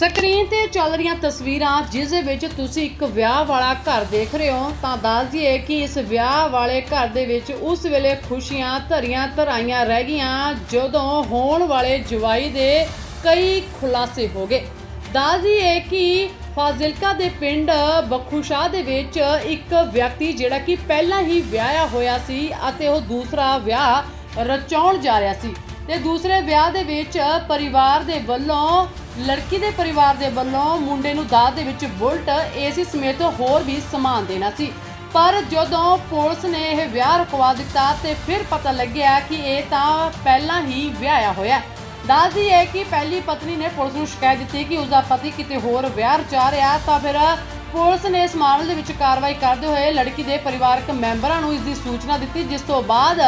Screen ਤੇ ਚੱਲ ਰਹੀਆਂ ਤਸਵੀਰਾਂ, ਜਿਸ ਦੇ ਵਿੱਚ ਤੁਸੀਂ ਇੱਕ ਵਿਆਹ ਵਾਲਾ ਘਰ ਦੇਖ ਰਹੇ ਹੋ, ਤਾਂ ਦੱਸ ਦਈਏ ਕਿ ਇਸ ਵਿਆਹ ਵਾਲੇ ਘਰ ਦੇ ਵਿੱਚ ਉਸ ਵੇਲੇ ਖੁਸ਼ੀਆਂ ਧਰੀਆਂ ਧਰਾਈਆਂ ਰਹਿ ਗਈਆਂ, ਜਦੋਂ ਹੋਣ ਵਾਲੇ ਜਵਾਈ ਦੇ ਕਈ ਖੁਲਾਸੇ ਹੋ ਗਏ। ਦੱਸ ਦਈਏ ਕਿ ਫਾਜ਼ਿਲਕਾ ਦੇ ਪਿੰਡ ਬਖੂਸ਼ਾਹ ਦੇ ਵਿੱਚ ਇੱਕ ਵਿਅਕਤੀ ਜਿਹੜਾ ਕਿ ਪਹਿਲਾਂ ਹੀ ਵਿਆਹਿਆ ਹੋਇਆ ਸੀ ਅਤੇ ਉਹ ਦੂਸਰਾ ਵਿਆਹ ਰਚਾਉਣ ਜਾ ਰਿਹਾ ਸੀ। ਤੇ ਦੂਸਰੇ ਵਿਆਹ ਦੇ ਵਿੱਚ ਪਰਿਵਾਰ ਦੇ ਵੱਲੋਂ ਲੜਕੀ ਦੇ ਪਰਿਵਾਰ ਦੇ ਵੱਲੋਂ ਮੁੰਡੇ ਨੂੰ ਦਾਜ ਦੇ ਵਿੱਚ ਬੁਲਟ, ਏਸੀ ਸਮੇਤ ਹੋਰ ਵੀ ਸਮਾਨ ਦੇਣਾ ਸੀ। ਪਰ ਜਦੋਂ ਪੁਲਿਸ ਨੇ ਇਹ ਵਿਆਹ ਰੁਕਵਾ ਦਿੱਤਾ ਤੇ ਫਿਰ ਪਤਾ ਲੱਗਿਆ ਕਿ ਇਹ ਤਾਂ ਪਹਿਲਾਂ ਹੀ ਵਿਆਹਿਆ ਹੋਇਆ ਦੱਸਦੀ ਹੈ ਕਿ ਪਹਿਲੀ ਪਤਨੀ ਨੇ ਪੁਲਿਸ ਨੂੰ ਸ਼ਿਕਾਇਤ ਦਿੱਤੀ ਕਿ ਉਸਦਾ ਪਤੀ ਕਿਤੇ ਹੋਰ ਵਿਆਹ ਰਚਾ ਰਿਹਾ ਤਾਂ ਫਿਰ ਪੁਲਿਸ ਨੇ ਇਸ ਮਾਮਲੇ ਦੇ ਵਿੱਚ ਕਾਰਵਾਈ ਕਰਦੇ ਹੋਏ ਲੜਕੀ ਦੇ ਪਰਿਵਾਰਕ ਮੈਂਬਰਾਂ ਨੂੰ ਇਸ ਦੀ ਸੂਚਨਾ ਦਿੱਤੀ, ਜਿਸ ਤੋਂ ਬਾਅਦ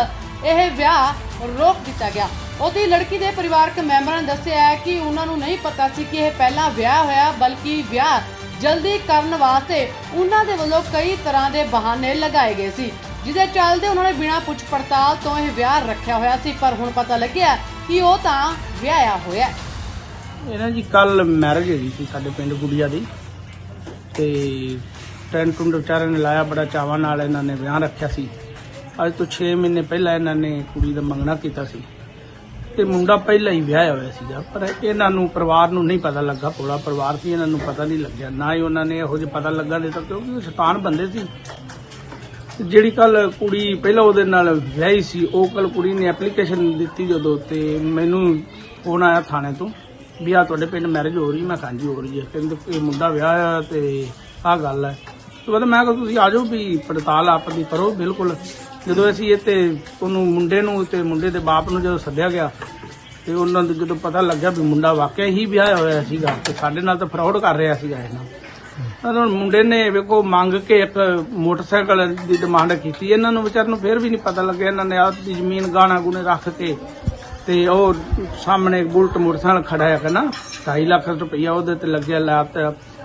ਇਹ ਵਿਆਹ ਰੋਕ ਦਿੱਤਾ ਗਿਆ ਉਹਦੀ ਲੜਕੀ ਦੇ ਪਰਿਵਾਰਕ ਮੈਂਬਰਾਂ ਨੇ ਦੱਸਿਆ ਹੈ ਕਿ ਉਹਨਾਂ ਨੂੰ ਨਹੀਂ ਪਤਾ ਸੀ ਕਿ ਇਹ ਪਹਿਲਾਂ ਵਿਆਹ ਹੋਇਆ, ਬਲਕਿ ਵਿਆਹ ਜਲਦੀ ਕਰਨ ਵਾਸਤੇ ਉਹਨਾਂ ਦੇ ਵੱਲੋਂ ਕਈ ਤਰ੍ਹਾਂ ਦੇ ਬਹਾਨੇ ਲਗਾਏ ਗਏ ਸੀ, ਜਿਹਦੇ ਚੱਲਦੇ ਉਹਨਾਂ ਨੇ ਬਿਨਾਂ ਪੁੱਛ ਪੜਤਾਲ ਤੋਂ ਇਹ ਵਿਆਹ ਰੱਖਿਆ ਹੋਇਆ ਸੀ, ਪਰ ਹੁਣ ਪਤਾ ਲੱਗਿਆ ਕਿ ਉਹ ਤਾਂ ਵਿਆਹਿਆ ਹੋਇਆ ਹੈ। ਇਹ ਨਾ ਜੀ ਕੱਲ ਮੈਰਿਜ ਹੋਈ ਸੀ ਸਾਡੇ ਪਿੰਡ ਗੁੜੀਆ ਦੀ, ਤੇ ਟੈਂਟ ਟੁੰਡ ਵਿਚਾਰਿਆਂ ਨੇ ਲਾਇਆ, ਬੜਾ ਚਾਵਾਂ ਨਾਲ ਇਹਨਾਂ ਨੇ ਵਿਆਹ ਰੱਖਿਆ ਸੀ ਅੱਜ ਤੋਂ 6 ਮਹੀਨੇ ਪਹਿਲਾਂ ਇਹਨਾਂ ਨੇ ਕੁੜੀ ਦਾ ਮੰਗਣਾ ਕੀਤਾ ਸੀ। ਤੇ ਮੁੰਡਾ ਪਹਿਲਾਂ ਹੀ ਵਿਆਹਿਆ ਹੋਇਆ ਸੀਗਾ, ਪਰ ਇਹਨਾਂ ਨੂੰ ਪਰਿਵਾਰ ਨੂੰ ਨਹੀਂ ਪਤਾ ਲੱਗਾ ਪੂਰਾ ਪਰਿਵਾਰ ਸੀ, ਇਹਨਾਂ ਨੂੰ ਪਤਾ ਨਹੀਂ ਲੱਗਿਆ। ਨਾ ਹੀ ਉਹਨਾਂ ਨੇ ਇਹੋ ਜਿਹਾ ਪਤਾ ਲੱਗਾ ਦਿੱਤਾ ਕਿਉਂਕਿ ਉਹ ਸ਼ੈਤਾਨ ਬੰਦੇ ਸੀ। ਜਿਹੜੀ ਕੱਲ ਕੁੜੀ ਪਹਿਲਾਂ ਉਹਦੇ ਨਾਲ ਵਿਆਹੀ ਸੀ, ਉਹ ਕੱਲ ਕੁੜੀ ਨੇ ਐਪਲੀਕੇਸ਼ਨ ਦਿੱਤੀ ਜਦੋਂ ਤੇ ਮੈਨੂੰ ਫੋਨ ਆਇਆ ਥਾਣੇ ਤੋਂ ਵੀ ਆ ਤੁਹਾਡੇ ਪਿੰਡ ਮੈਰਿਜ ਹੋ ਰਹੀ, ਮੈਂ ਕਿਹਾ ਹੋ ਰਹੀ ਹੈ। ਕਹਿੰਦੇ ਇਹ ਮੁੰਡਾ ਵਿਆਹ ਆ ਤੇ ਆਹ ਗੱਲ ਹੈ। ਤੇ ਬਾਅਦ ਮੈਂ ਕਿਹਾ ਤੁਸੀਂ ਆ ਜਾਓ ਵੀ ਪੜਤਾਲ ਆਪਣੀ ਕਰੋ, ਬਿਲਕੁਲ। ਜਦੋਂ ਅਸੀਂ ਇੱਥੇ ਉਹਨੂੰ ਮੁੰਡੇ ਨੂੰ ਤੇ ਮੁੰਡੇ ਦੇ ਬਾਪ ਨੂੰ ਜਦੋਂ ਸੱਦਿਆ ਗਿਆ, ਤੇ ਉਹਨਾਂ ਨੂੰ ਜਦੋਂ ਪਤਾ ਲੱਗਿਆ ਵੀ ਮੁੰਡਾ ਵਾਕਿਆ ਹੀ ਵਿਆਹਿਆ ਹੋਇਆ ਸੀਗਾ ਤੇ ਸਾਡੇ ਨਾਲ ਤਾਂ ਫਰਾਡ ਕਰ ਰਿਹਾ ਸੀਗਾ ਇਹਨਾਂ ਤਾਂ ਮੁੰਡੇ ਨੇ ਵੇਖੋ ਮੰਗ ਕੇ ਇੱਕ ਮੋਟਰਸਾਈਕਲ ਦੀ ਡਿਮਾਂਡ ਕੀਤੀ। ਇਹਨਾਂ ਨੂੰ ਵਿਚਾਰ ਨੂੰ ਫਿਰ ਵੀ ਨਹੀਂ ਪਤਾ ਲੱਗਿਆ। ਇਹਨਾਂ ਨੇ ਆਪ ਦੀ ਜ਼ਮੀਨ ਗਾਣਾ ਗੁਣੇ ਰੱਖ ਕੇ ਤੇ ਉਹ ਸਾਹਮਣੇ ਇੱਕ ਬੁਲਟ ਮੋਟਰਸਾਈਕਲ ਖੜਾ ਹੈ ਨਾ 2.5 ਲੱਖ ਰੁਪਈਆ ਉਹਦੇ ਤੇ ਲੱਗਿਆ ਲਾਤ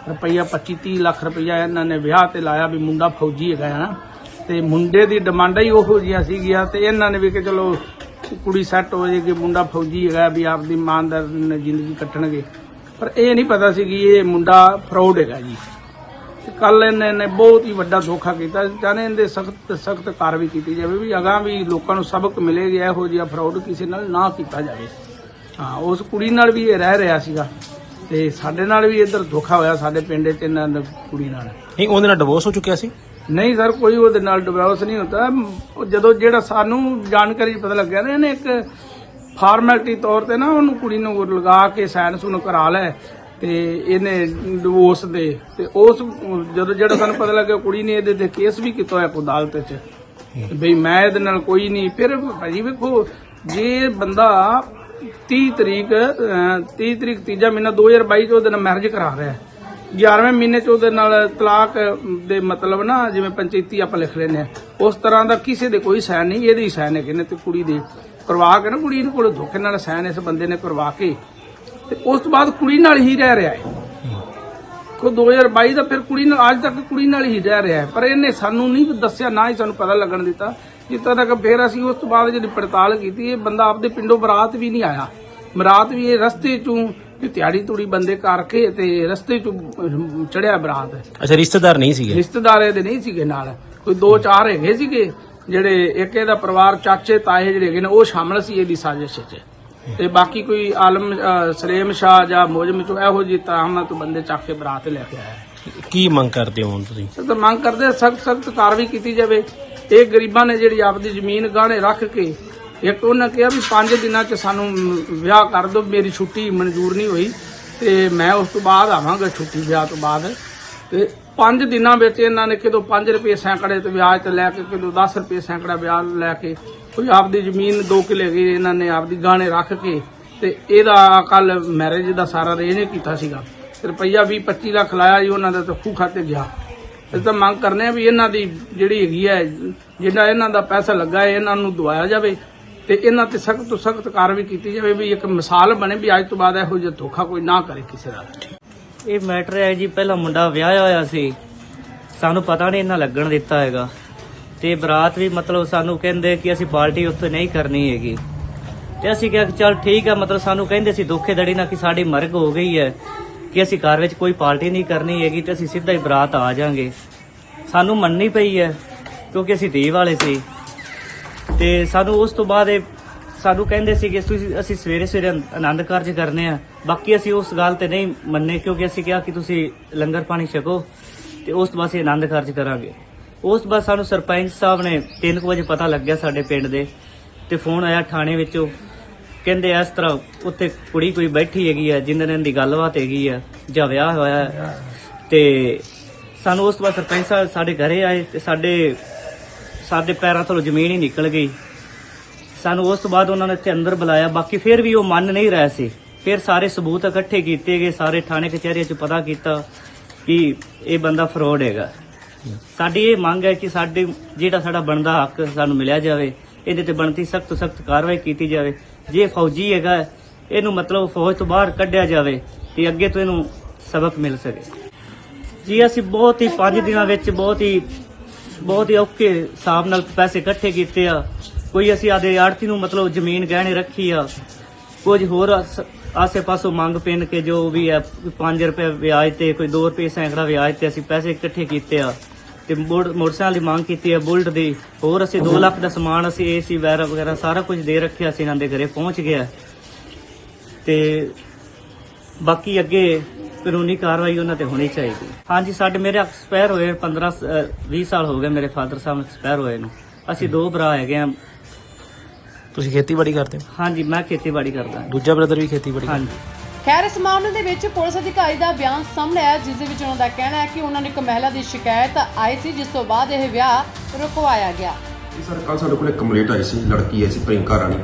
ਰੁਪਈਆ 25 30 ਲੱਖ ਰੁਪਈਆ ਇਹਨਾਂ ਨੇ ਵਿਆਹ ਤੇ ਲਾਇਆ ਵੀ ਮੁੰਡਾ ਫੌਜੀ ਹੈਗਾ ਹੈ ਨਾ। ਤੇ ਮੁੰਡੇ ਦੀ ਡਿਮਾਂਡਾਂ ਹੀ ਉਹੋ ਜਿਹੀਆਂ ਸੀਗੀਆਂ ਤੇ ਇਹਨਾਂ ਨੇ ਵੀ ਕਿ ਚਲੋ ਕੁੜੀ ਸੈੱਟ ਹੋ ਜਾਏਗੀ ਮੁੰਡਾ ਫੌਜੀ ਹੈਗਾ ਵੀ ਆਪਦੀ ਇਮਾਨਦਾਰ ਜ਼ਿੰਦਗੀ ਕੱਟਣਗੇ। ਪਰ ਇਹ ਨਹੀਂ ਪਤਾ ਸੀ ਕਿ ਇਹ ਮੁੰਡਾ ਫਰਾਡ ਹੈਗਾ ਜੀ। ਕੱਲ ਇਹਨੇ ਨੇ ਬਹੁਤ ਹੀ ਵੱਡਾ ਧੋਖਾ ਕੀਤਾ। ਜਾਨੇ ਇਹਦੇ ਸਖਤ ਸਖਤ ਕਾਰਵਾਈ ਕੀਤੀ ਜਾਵੇ ਵੀ ਅਗਾਂ ਵੀ ਲੋਕਾਂ ਨੂੰ ਸਬਕ ਮਿਲੇਗਾ, ਇਹੋ ਜਿਹਾ ਫਰਾਡ ਕਿਸੇ ਨਾਲ ਨਾ ਕੀਤਾ ਜਾਵੇ। ਹਾਂ, ਉਸ ਕੁੜੀ ਨਾਲ ਵੀ ਇਹ ਰਹਿ ਰਿਹਾ ਸੀਗਾ। ਤੇ ਸਾਡੇ ਨਾਲ ਵੀ ਇੱਧਰ ਧੋਖਾ ਹੋਇਆ, ਸਾਡੇ ਪਿੰਡ 'ਚ ਇਹਨਾਂ ਨਾਲ ਕੁੜੀ ਨਾਲ। ਨਹੀਂ, ਉਹਦੇ ਨਾਲ ਡਿਵੋਰਸ ਹੋ ਚੁੱਕਿਆ ਸੀ? ਨਹੀਂ ਸਰ ਕੋਈ ਉਹਦੇ ਨਾਲ ਡਿਵੋਰਸ ਨਹੀਂ ਹੁੰਦਾ। ਉਹ ਜਦੋਂ ਜਿਹੜਾ ਸਾਨੂੰ ਜਾਣਕਾਰੀ ਪਤਾ ਲੱਗਿਆ ਨਾ ਇਹਨੇ ਇੱਕ ਫਾਰਮੈਲਿਟੀ ਤੌਰ ਤੇ ਨਾ ਉਹਨੂੰ ਕੁੜੀ ਨੂੰ ਲਗਾ ਕੇ ਸਾਈਨ ਸੁਨ ਕਰਾ ਲੈ ਤੇ ਇਹਨੇ ਡਿਵੋਰਸ ਦੇ। ਤੇ ਉਸ ਜਦੋਂ ਜਿਹੜਾ ਸਾਨੂੰ ਪਤਾ ਲੱਗਿਆ ਕੁੜੀ ਨੇ ਇਹਦੇ ਤੇ ਕੇਸ ਵੀ ਕੀਤਾ ਹੋਇਆ ਅਦਾਲਤ 'ਚ ਬਈ ਮੈਂ ਇਹਦੇ ਨਾਲ ਕੋਈ ਨਹੀਂ। ਫਿਰ ਭਾਜੀ ਵੇਖੋ ਜੇ ਬੰਦਾ 30 ਤਰੀਕ ਅਹ, 30 ਤਰੀਕ ਤੀਜਾ ਮਹੀਨਾ 2022 ਚ ਉਹਦੇ ਨਾਲ ਮੈਰਿਜ ਕਰਾ ਰਿਹਾ ਹੈ। 11ਵੇਂ ਮਹੀਨੇ ਚ ਉਹਦੇ ਨਾਲ ਤਲਾਕ ਦੇ ਮਤਲਬ ਨਾ, ਜਿਵੇਂ ਪੰਚਾਇਤੀ ਆਪਾਂ ਲਿਖ ਲੈਨੇ ਆ ਉਸ ਤਰ੍ਹਾਂ ਦਾ ਕਿਸੇ ਦੇ ਕੋਈ ਸਾਈਨ ਨਹੀਂ, ਇਹਦੇ ਹੀ ਸਾਈਨ ਹੈਗੇ ਨੇ ਤੇ ਕੁੜੀ ਦੇ। ਕਰਵਾ ਕੇ ਨਾ ਕੁੜੀ ਨੂੰ ਕੋਲ ਧੋਖੇ ਨਾਲ ਸਾਈਨ ਇਸ ਬੰਦੇ ਨੇ ਕਰਵਾ ਕੇ। ਤੇ ਉਸ ਤੋਂ ਬਾਅਦ ਕੁੜੀ ਨਾਲ ਹੀ ਰਹਿ ਰਿਹਾ ਹੈ। ਕੋ 2022 ਦਾ ਫਿਰ ਕੁੜੀ ਨਾਲ, ਅੱਜ ਤੱਕ ਕੁੜੀ ਨਾਲ ਹੀ ਰਹਿ ਰਿਹਾ ਹੈ। ਪਰ ਇਹਨੇ ਸਾਨੂੰ ਨਹੀਂ ਦੱਸਿਆ, ਨਾ ਹੀ ਸਾਨੂੰ ਪਤਾ ਲੱਗਣ ਦਿੱਤਾ। ਜਿੱਦਾਂ ਤੱਕ ਫਿਰ ਅਸੀਂ ਉਸ ਤੋਂ ਬਾਅਦ ਜਿਹੜੀ ਪੜਤਾਲ ਕੀਤੀ, ਇਹ ਬੰਦਾ ਆਪਦੇ ਪਿੰਡੋਂ ਬਰਾਤ ਵੀ ਨਹੀਂ ਆਇਆ। ਬਰਾਤ ਵੀ ਇਹ ਰਸਤੇ ਚੋਂ ਕਿ ਤਿਆੜੀ ਤੂੜੀ ਬੰਦੇ ਕਰਕੇ ਤੇ ਰਸਤੇ ਚੋਂ ਚੜਿਆ ਬਰਾਤ। ਅੱਛਾ ਰਿਸ਼ਤੇਦਾਰ ਨਹੀਂ ਸੀਗੇ? ਰਿਸ਼ਤੇਦਾਰ ਇਹਦੇ ਨਹੀਂ ਸੀਗੇ ਨਾਲ। ਕੋਈ ਦੋ ਚਾਰ ਹੈਗੇ ਸੀਗੇ ਜਿਹੜੇ ਇੱਕ ਇਹਦਾ ਪਰਿਵਾਰ ਚਾਚੇ ਤਾਏ ਜਿਹੜੇ ਹੈਗੇ ਨੇ ਉਹ ਸ਼ਾਮਲ ਸੀ ਇਹਦੀ ਸਾਜ਼ਿਸ਼ 'ਚ ਤੇ ਬਾਕੀ ਕੋਈ ਆਲਮ ਸਲੇਮ ਸ਼ਾਹ ਜਾਂ ਮੋਜਮ ਚੋਂ ਇਹੋ ਜਿਹੀ ਤਰ੍ਹਾਂ ਤੋਂ ਬੰਦੇ ਚੱਕ ਕੇ ਬਰਾਤ ਲੈ ਕੇ ਆਇਆ ਕੀ ਮੰਗ ਕਰਦੇ ਹੋ ਤੁਸੀਂ? ਸਰ ਤਾਂ ਮੰਗ ਕਰਦੇ ਸਖਤ ਸਖਤ ਕਾਰਵਾਈ ਕੀਤੀ ਜਾਵੇ। ਇਹ ਗਰੀਬਾਂ ਨੇ ਜਿਹੜੀ ਆਪਦੀ ਜ਼ਮੀਨ ਗਾਣੇ ਰੱਖ ਕੇ ਇੱਕ ਉਹਨਾਂ ਕਿਹਾ ਵੀ 5 ਦਿਨਾਂ 'ਚ ਸਾਨੂੰ ਵਿਆਹ ਕਰ ਦਿਓ, ਮੇਰੀ ਛੁੱਟੀ ਮਨਜ਼ੂਰ ਨਹੀਂ ਹੋਈ ਤੇ ਮੈਂ ਉਸ ਤੋਂ ਬਾਅਦ ਆਵਾਂਗਾ ਛੁੱਟੀ ਵਿਆਹ ਤੋਂ ਬਾਅਦ। ਤੇ 5 ਦਿਨਾਂ ਵਿੱਚ ਇਹਨਾਂ ਨੇ ਕਿਦੋਂ 5 ਰੁਪਏ ਸੈਂਕੜੇ ਤੇ ਵਿਆਜ ਤੇ ਲੈ ਕੇ, ਕਿਦੋਂ 10 ਰੁਪਏ ਸੈਂਕੜਾ ਵਿਆਜ ਲੈ ਕੇ, ਕੋਈ ਆਪਦੀ ਜ਼ਮੀਨ 2 ਕਿਲੇ ਗਈ ਇਹਨਾਂ ਨੇ ਆਪਦੀ ਗਾਣੇ ਰੱਖ ਕੇ ਤੇ ਇਹਦਾ ਕੱਲ ਮੈਰਿਜ ਦਾ ਸਾਰਾ ਅਰੇਂਜ ਕੀਤਾ ਸੀਗਾ। ਰੁਪਈਆ 20 25 ਲੱਖ ਲਾਇਆ ਜੀ, ਉਹਨਾਂ ਦਾ ਤਾਂ ਖੂ ਖਾਤੇ ਗਿਆ। ਅਸੀਂ ਤਾਂ ਮੰਗ ਕਰਨੇ ਆ ਵੀ ਇਹਨਾਂ ਦੀ ਜਿਹੜੀ ਹੈਗੀ ਹੈ ਜਿਹੜਾ ਇਹਨਾਂ ਦਾ ਪੈਸਾ ਲੱਗਾ ਹੈ, ਇਹਨਾਂ ਨੂੰ ਦਵਾਇਆ ਜਾਵੇ। ਤੇ ਇਹਨਾਂ ਤੇ ਸਖਤ ਤੋਂ ਸਖਤ ਕਾਰਵਾਈ ਕੀਤੀ ਜਾਵੇ ਵੀ ਇੱਕ ਮਿਸਾਲ ਬਣੇ ਵੀ ਅੱਜ ਤੋਂ ਬਾਅਦ ਇਹੋ ਜਿਹਾ ਧੋਖਾ ਕੋਈ ਨਾ ਕਰੇ ਕਿਸੇ ਨਾਲ ਇਹ ਮੈਟਰ ਹੈ ਜੀ, ਪਹਿਲਾਂ ਮੁੰਡਾ ਵਿਆਹਿਆ ਹੋਇਆ ਸੀ। ਸਾਨੂੰ ਪਤਾ ਨਹੀਂ ਇਹਨਾਂ ਲੱਗਣ ਦਿੱਤਾ ਹੈਗਾ। ਤੇ ਬਰਾਤ ਵੀ ਮਤਲਬ ਸਾਨੂੰ ਕਹਿੰਦੇ ਕਿ ਅਸੀਂ ਪਾਰਟੀ ਉੱਥੇ ਨਹੀਂ ਕਰਨੀ ਹੈਗੀ। ਤੇ ਅਸੀਂ ਕਿਹਾ ਕਿ ਚਲ ਠੀਕ ਹੈ ਮਤਲਬ ਸਾਨੂੰ ਕਹਿੰਦੇ ਸੀ ਧੋਖੇਧੜੀ ਨਾਲ ਕਿ ਸਾਡੀ ਮਰਗ ਹੋ ਗਈ ਹੈ ਕਿ ਅਸੀਂ ਘਰ ਵਿੱਚ ਕੋਈ ਪਾਰਟੀ ਨਹੀਂ ਕਰਨੀ ਹੈਗੀ ਤੇ ਅਸੀਂ ਸਿੱਧਾ ਹੀ ਬਰਾਤ ਆ ਜਾਾਂਗੇ। ਸਾਨੂੰ ਮੰਨਣੀ ਪਈ ਹੈ, ਕਿਉਂਕਿ ਅਸੀਂ ਦੇਹ ਵਾਲੇ ਸੀ। ਤੇ ਸਾਨੂੰ ਉਸ ਤੋਂ ਬਾਅਦ ਇਹ ਸਾਨੂੰ ਕਹਿੰਦੇ ਸੀ ਕਿ ਤੁਸੀਂ ਅਸੀਂ ਸਵੇਰੇ ਸਵੇਰੇ ਆਨੰਦ ਕਾਰਜ ਕਰਨੇ ਆ। ਬਾਕੀ ਅਸੀਂ ਉਸ ਗੱਲ ਤੇ ਨਹੀਂ ਮੰਨੇ ਕਿਉਂਕਿ ਅਸੀਂ ਕਿਹਾ ਕਿ ਤੁਸੀਂ ਲੰਗਰ ਪਾਣੀ ਛਕੋ ਤੇ ਉਸ ਤੋਂ ਬਾਅਦ ਅਸੀਂ ਆਨੰਦ ਕਾਰਜ ਕਰਾਂਗੇ। ਉਸ ਤੋਂ ਬਾਅਦ ਸਾਨੂੰ ਸਰਪੰਚ ਸਾਹਿਬ ਨੇ 3 ਵਜੇ ਪਤਾ ਲੱਗਿਆ ਸਾਡੇ ਪਿੰਡ ਦੇ ਤੇ ਫੋਨ ਆਇਆ ਥਾਣੇ ਵਿੱਚੋਂ। ਕਹਿੰਦੇ ਇਸ ਤਰ੍ਹਾਂ ਉੱਥੇ ਕੁੜੀ ਕੋਈ ਬੈਠੀ ਹੈਗੀ ਆ, ਜਿੰਨਾਂ ਨਾਲ ਦੀ ਗੱਲਬਾਤ ਹੈਗੀ ਆ ਜਾਂ ਵਿਆਹ ਹੋਇਆ ਹੈ। ਤੇ ਸਾਨੂੰ ਉਸ ਤੋਂ ਬਾਅਦ ਸਰਪੰਚ ਸਾਹਿਬ ਸਾਡੇ ਘਰੇ ਆਏ ਤੇ ਸਾਡੇ ਸਾਡੇ ਪੈਰਾਂ ਥੱਲੋਂ ਜ਼ਮੀਨ ਹੀ ਨਿਕਲ ਗਈ। ਸਾਨੂੰ ਉਸ ਤੋਂ ਬਾਅਦ ਉਹਨਾਂ ਨੇ ਇੱਥੇ ਅੰਦਰ ਬੁਲਾਇਆ। ਬਾਕੀ ਫਿਰ ਵੀ ਉਹ ਮੰਨ ਨਹੀਂ ਰਿਹਾ ਸੀ। ਫਿਰ ਸਾਰੇ ਸਬੂਤ ਇਕੱਠੇ ਕੀਤੇ ਗਏ। ਸਾਰੇ ਥਾਣੇ ਕਚਹਿਰੀਆਂ 'ਚ ਪਤਾ ਕੀਤਾ ਕਿ ਇਹ ਬੰਦਾ ਫਰੋਡ ਹੈਗਾ। ਸਾਡੀ ਇਹ ਮੰਗ ਹੈ ਕਿ ਸਾਡੇ ਜਿਹੜਾ ਸਾਡਾ ਬਣਦਾ ਹੱਕ ਸਾਨੂੰ ਮਿਲਿਆ ਜਾਵੇ। ਇਹਦੇ ਤੇ ਬਣਤੀ ਸਖਤ ਸਖਤ ਕਾਰਵਾਈ ਕੀਤੀ ਜਾਵੇ। ਜੇ ਫੌਜੀ ਹੈਗਾ, ਇਹਨੂੰ ਮਤਲਬ ਫੌਜ ਤੋਂ ਬਾਹਰ ਕੱਢਿਆ ਜਾਵੇ ਤੇ ਅੱਗੇ ਤੋਂ ਇਹਨੂੰ ਸਬਕ ਮਿਲ ਸਕੇ। ਜੀ, ਅਸੀਂ ਬਹੁਤ ਹੀ 5 ਦਿਨਾਂ ਵਿੱਚ ਬਹੁਤ ਹੀ ਬਹੁਤ ਹੀ ਔਖੇ ਹਿਸਾਬ ਨਾਲ ਪੈਸੇ ਇਕੱਠੇ ਕੀਤੇ ਆ। ਕੋਈ ਅਸੀਂ ਆਦੇ ਆੜਤੀ ਨੂੰ ਮਤਲਬ ਜ਼ਮੀਨ ਗਹਿਣੇ ਰੱਖੀ ਆ, ਕੁਝ ਹੋਰ ਆਸੇ-ਪਾਸੋਂ ਮੰਗ ਪਿੰਨ ਕੇ ਜੋ ਵੀ ਹੈ 5 ਰੁਪਏ ਵਿਆਜ ਤੇ, ਕੋਈ 2 ਰੁਪਏ ਸੈਂਕੜਾ ਵਿਆਜ ਤੇ ਅਸੀਂ ਪੈਸੇ ਇਕੱਠੇ ਕੀਤੇ ਆ। ਤੇ ਮੋੜ- ਮੋਟਰਸਾਈਕਲ ਦੀ ਮੰਗ ਕੀਤੀ ਹੈ, ਬੁਲਟ ਦੀ। ਹੋਰ ਅਸੀਂ 2 ਲੱਖ ਦਾ ਸਮਾਨ ਅਸੀਂ ਏਸੀ ਵਗੈਰਾ ਵਗੈਰਾ ਸਾਰਾ ਕੁਝ ਦੇ ਰੱਖਿਆ ਸੀ, ਇਹਨਾਂ ਦੇ ਘਰੇ ਪਹੁੰਚ ਗਿਆ। ਤੇ ਬਾਕੀ ਅੱਗੇ ਕਾਨੂੰਨੀ ਕਾਰਵਾਈ ਉਹਨਾਂ ਤੇ ਹੋਣੀ ਚਾਹੀਦੀ। ਹਾਂਜੀ ਸਾਡੇ ਮੇਰੇ ਐਕਸਪਾਇਰ ਹੋਏ 15 ਅ, 20 ਸਾਲ ਹੋ ਗਏ ਮੇਰੇ ਫਾਦਰ ਸਾਹਿਬ ਐਕਸਪਾਇਰ ਹੋਏ ਨੂੰ। ਅਸੀਂ ਦੋ ਭਰਾ ਹੈਗੇ ਆ। ਤੁਸੀਂ ਖੇਤੀਬਾੜੀ ਕਰਦੇ ਹੋ? ਹਾਂਜੀ ਮੈਂ ਖੇਤੀਬਾੜੀ ਕਰਦਾ। ਦੂਜਾ ਬ੍ਰਦਰ ਵੀ ਖੇਤੀਬਾੜੀ ਕਰਦਾ। ਹਾਂਜੀ ਖੈਰ ਇਸ ਮਾਮਲੇ ਦੇ ਵਿੱਚ ਪੁਲਿਸ ਅਧਿਕਾਰੀ ਦਾ ਬਿਆਨ ਸਾਹਮਣੇ ਆਇਆ ਜਿਸ ਦੇ ਵਿੱਚ ਉਹਨਾਂ ਦਾ ਕਹਿਣਾ ਹੈ ਕਿ ਉਹਨਾਂ ਨੇ ਇੱਕ ਮਹਿਲਾ ਦੀ ਸ਼ਿਕਾਇਤ ਆਈ ਸੀ ਜਿਸ ਤੋਂ ਬਾਅਦ ਇਹ ਵਿਆਹ ਰੁਕਵਾਇਆ ਗਿਆ। ਜੀ ਸਰ ਕੱਲ ਸਾਡੇ ਕੋਲ ਇੱਕ ਕੰਪਲੇਂਟ ਆਈ ਸੀ ਲੜਕੀ ਆਈ ਸੀ ਪ੍ਰਿੰਕਾ ਰਾਣੀ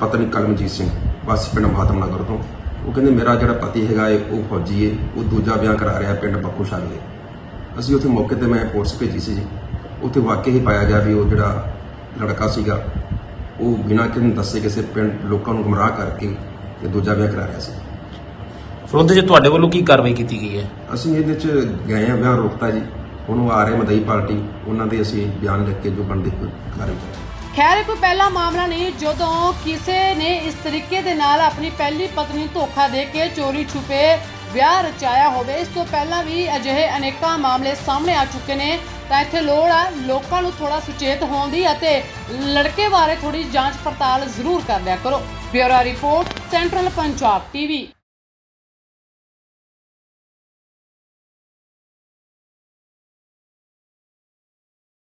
ਪਤਨੀ ਕਲਮਜੀਤ ਸਿੰਘ ਵਾਸੀ ਪਿੰਡ ਮਹਾਤਮ ਨਗਰ ਤੋਂ। ਉਹ ਕਹਿੰਦੇ ਮੇਰਾ ਜਿਹੜਾ ਪਤੀ ਹੈਗਾ ਏ ਉਹ ਫੌਜੀ ਏ। ਉਹ ਦੂਜਾ ਵਿਆਹ ਕਰਾ ਰਿਹਾ ਪਿੰਡ ਬੱਕੂ ਸ਼ਾਲੇ ਅਸੀਂ ਉੱਥੇ ਮੌਕੇ ਤੇ ਮੈਂ ਫੋਰਸ ਭੇਜੀ ਸੀ ਜੀ। ਉੱਥੇ ਵਾਕਿਆ ਹੀ ਪਾਇਆ ਗਿਆ ਵੀ ਉਹ ਜਿਹੜਾ ਲੜਕਾ ਸੀਗਾ ਉਹ ਬਿਨਾਂ ਕਿਸੇ ਨੂੰ ਦੱਸੇ ਕਿਸੇ ਪਿੰਡ ਲੋਕਾਂ ਨੂੰ ਗੁੰਮਰਾਹ ਕਰਕੇ ਤੇ ਦੂਜਾ ਵਿਆਹ ਕਰਾ ਰਿਹਾ ਸੀ। ਫਿਰ ਉਹਦੇ 'ਚ ਤੁਹਾਡੇ ਵੱਲੋਂ ਕੀ ਕਾਰਵਾਈ ਕੀਤੀ ਗਈ ਹੈ? ਅਸੀਂ ਇਹਦੇ ਚ ਗਏ ਆ ਵਿਆਹ ਰੋਕਤਾ ਜੀ। ਉਹਨੂੰ ਆ ਰਹੇ ਮਦਈ ਪਾਰਟੀ। ਉਹਨਾਂ ਦੇ ਅਸੀਂ ਬਿਆਨ ਲਿਖ ਕੇ ਜੋ ਬਣਦੀ ਕੋਈ ਕਾਰਵਾਈ ਖੈਰ ਇਹ ਕੋਈ ਪਹਿਲਾ ਮਾਮਲਾ ਨਹੀਂ, ਜਦੋਂ ਕਿਸੇ ਨੇ ਇਸ ਤਰੀਕੇ ਦੇ ਨਾਲ ਆਪਣੀ ਪਹਿਲੀ ਪਤਨੀ ਧੋਖਾ ਦੇ ਕੇ ਚੋਰੀ ਛੁਪੇ ਵਿਆਹ ਰਚਾਇਆ ਹੋਵੇ, ਇਸ ਤੋਂ ਪਹਿਲਾਂ ਵੀ ਅਜਿਹੇ ਅਨੇਕਾਂ ਮਾਮਲੇ ਸਾਹਮਣੇ ਆ ਚੁੱਕੇ ਨੇ। ਤਾਂ ਇੱਥੇ ਲੋੜ ਹੈ ਲੋਕਾਂ ਨੂੰ ਥੋੜਾ ਸੁਚੇਤ ਹੋਣ ਦੀ ਅਤੇ ਲੜਕੇ ਬਾਰੇ ਥੋੜੀ ਜਾਂਚ ਪੜਤਾਲ ਜ਼ਰੂਰ ਕਰ ਲਿਆ ਕਰੋ। Bureau report, central Punjab TV.